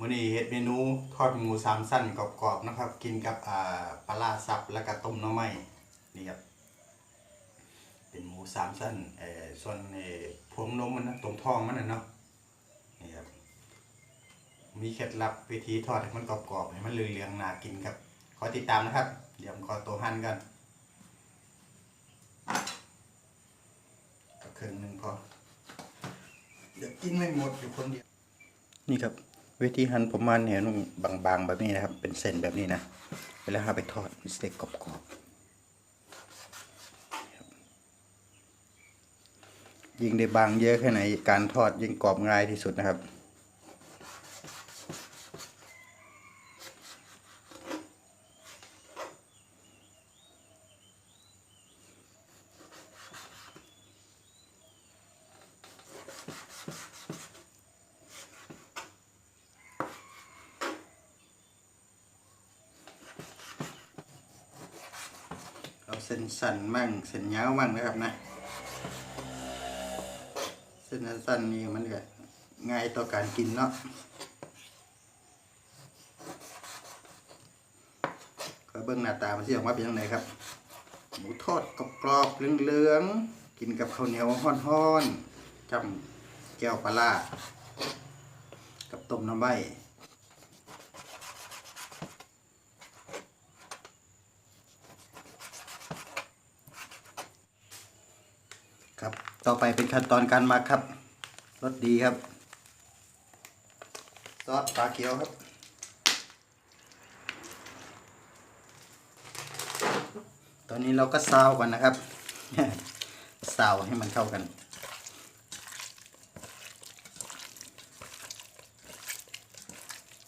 วันนี้เฮ็ดเมนูทอดหมูสามสั้นกรอบๆนะครับ กินกับอ่าปลาร้าสับแล้วก็ต้มหน่อไม้นี่ครับเป็นหมูสามสั้นเอ่อส่วนเอ่อพวงนมมันนะตรงท้องมันน่ะเนาะนี่ครับมีเคล็ดลับวิธีทอดให้มันกรอบๆให้มันเหลืองๆน่ากินครับขอติดตามนะครับ เดี๋ยวขอตัวหั่นกันก็ครึ่งหนึ่งพอเดี๋ยวกินไม่หมดอยู่คนเดียวนี่ครับ วิธีหั่นผมมันเนี่ยนุ่มบางๆแบบนี้นะครับ เป็นเส้นแบบนี้นะเวลาเอาไปทอดมันสเต็กกรอบๆยิ่งได้บางเยอะแค่ไหนการทอดยิ่งกรอบง่ายที่สุดนะครับ เส้นสั้นมั่ง เส้นยาวมั่งนะครับนะ เส้นสั้นนี่มันก็ง่ายต่อการกินเนาะคอยเบิ่งหน้าตามันสิออกมาเป็นยังไงครับ หมูทอดกรอบๆเหลืองๆ กินกับข้าวเหนียวฮ้อนๆจำแก้วปลากับต้มน้ำใบ ครับ ต่อไปเป็นขั้นตอนการหมักครับรสดีครับ ซอสปลาเขียวครับ ตอนนี้เราก็ซาวกันนะครับซาวให้มันเข้ากัน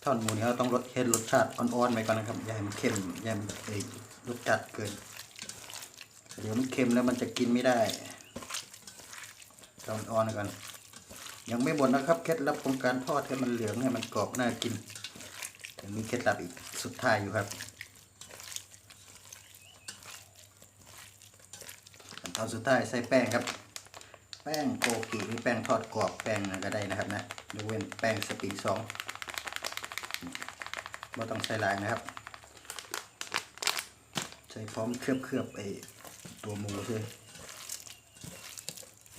ทอดหมูนี้เราต้องรสเค็มรสชาติอ่อนๆไปก่อนนะครับอย่าให้มันเค็มอย่าให้มันเอ่ยรสจัดเกิน เดี๋ยวมันเค็มแล้วมันจะกินไม่ได้ เราอ่อนก่อนยังไม่หมดนะครับเคล็ดลับของการทอดให้มันเหลืองให้มันกรอบน่ากินยังมีเคล็ดลับอีกสุดท้ายอยู่ครับขั้นตอนสุดท้ายใส่แป้งครับ แป้งโกกิหรือแป้งทอดกรอบแป้งอะไรก็ได้นะครับนะยกเว้นแป้งสปีสองไม่ต้องใส่ลายนะครับ ใส่พร้อมเคลือบเคลือบๆไอตัวหมูเลย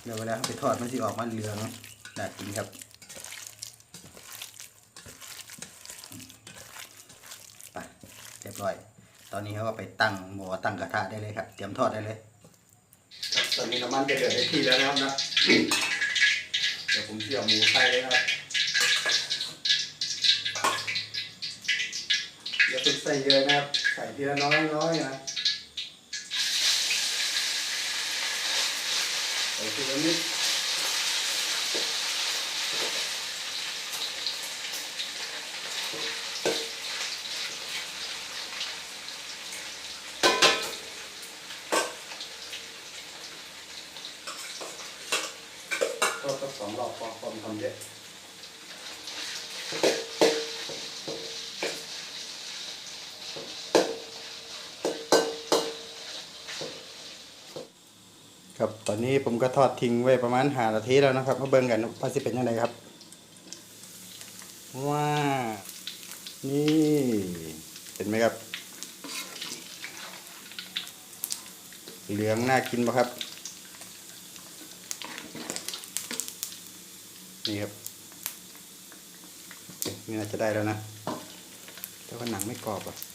เดี๋ยวเวลาไปทอดมันจะออกมาเหลืองน่ากินครับไปเรียบร้อย ตอนนี้เขาก็ไปตั้งหม้อตั้งกระทะได้เลยครับ เตรียมทอดได้เลย ตอนนี้น้ำมันจะเดือดได้ที่แล้วนะครับนะ เดี๋ยวผมเสียบหมูใส่เลยครับอย่าเพิ่งใส่เยอะนะครับ ใส่ทีละน้อยๆนะ ใส่ทีละนิดก็สักสองรอบพอความทำเยอะ ครับตอนนี้ผมก็ทอดทิ้งไว้ประมาณหานาทีแล้วนะครับมาเบิ่งกันว่าสิเป็นยังไงครับว้านี่เห็นไหมครับ เหลืองน่ากินปะครับ นี่ครับนี่น่าจะได้แล้วนะแต่ว่าหนังไม่กรอบอะ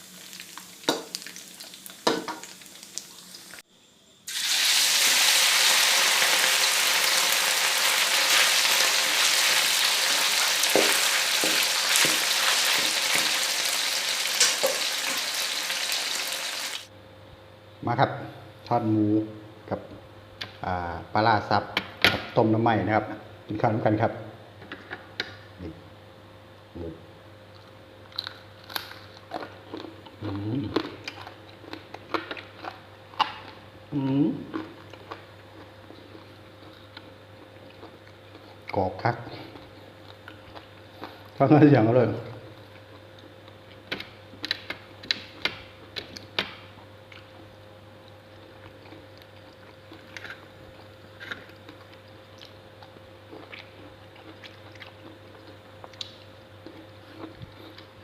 มาครับทอดหมูกับปลาร้าซับกับต้มน้ำไหมนะครับกินข้าวน้ำกันครับนี่มูอืมอืมกรอบคักฟั งแล้วอย่างอร่อย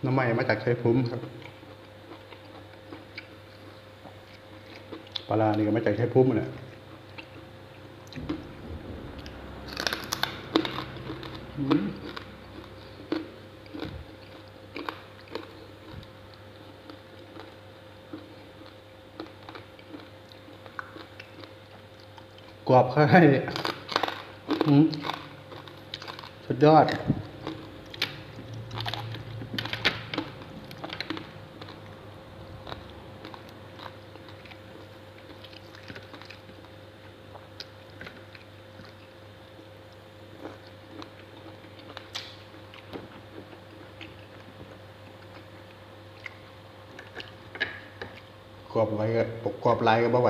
น้ำใหม่มาจากชัยภูมิครับ ปลาร้านี่ก็มาจากชัยภูมิเนี่ย กรอบเขาให้อืมสุดยอด กรอบไว้ก็กรอบลายก็บ่ไหว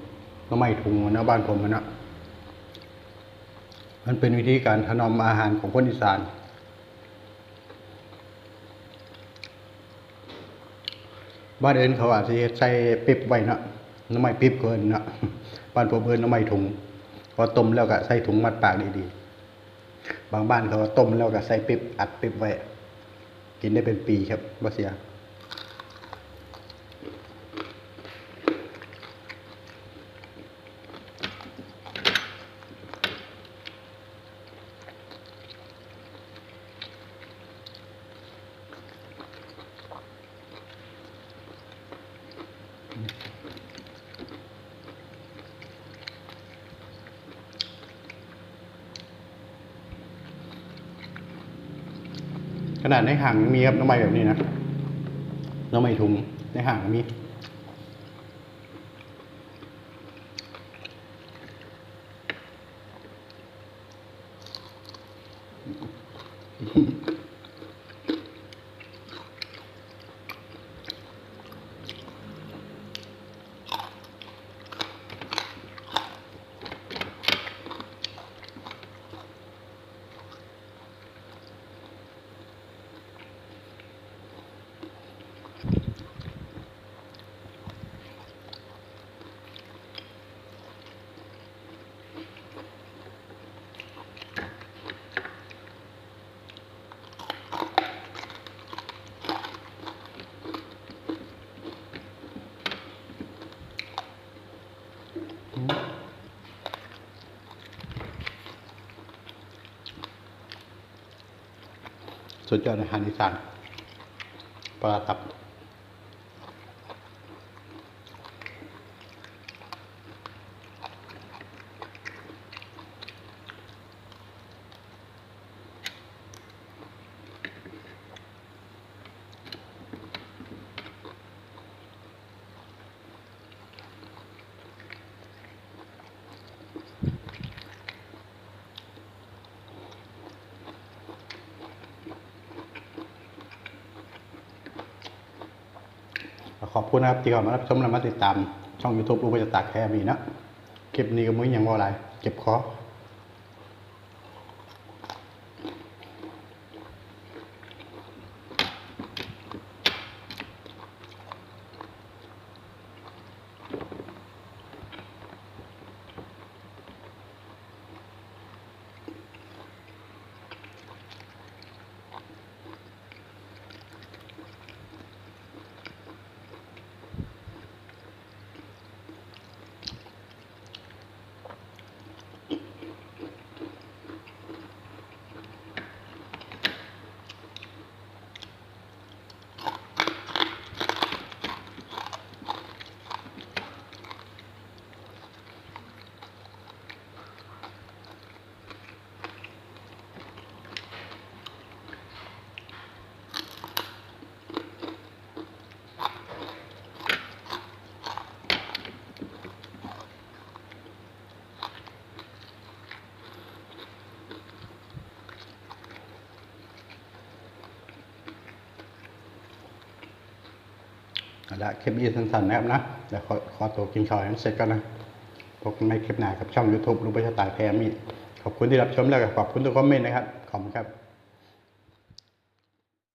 ก็เอิ้นน้ำใหม่ถุงนะบ้านผมนะมันเป็นวิธีการถนอมอาหารของคนอีสาน บ้านเอินเขาอาจจะใส่ปิบไว้นะน้ำใหม่ปิบเกินนะบ้านผมเอินน้ำใหม่ถุงพอต้มแล้วก็ใส่ถุงมัดปากดีๆบางบ้านเขาต้มแล้วก็ใส่ปิบอัดปิบไว้ กินได้เป็นปีครับบ่เสีย ขนาดในห่างมีครับน้ำใบแบบนี้นะน้ำใบถุงในห่างมี สุดยอดอาหารอีสานปลาตับ ขอบคุณนะครับที่เข้ามารับชมและมาติดตาม ช่อง YouTube รูปจะตากแค่มีนะคลิปนี้ก็มึงยังว่าอะไรเก็บคอ เอาละคลิปนี้สั้นๆนะครับนะเดี๋ยวขอขอตัวกินข้าวให้เสร็จก่อนนะพบกันในคลิปหน้ากับช่อง YouTube รูปประชาตายแพรมีขอบคุณที่รับชมแล้วก็ขอบคุณทุกคอมเมนต์นะครับ ขอบคุณครับ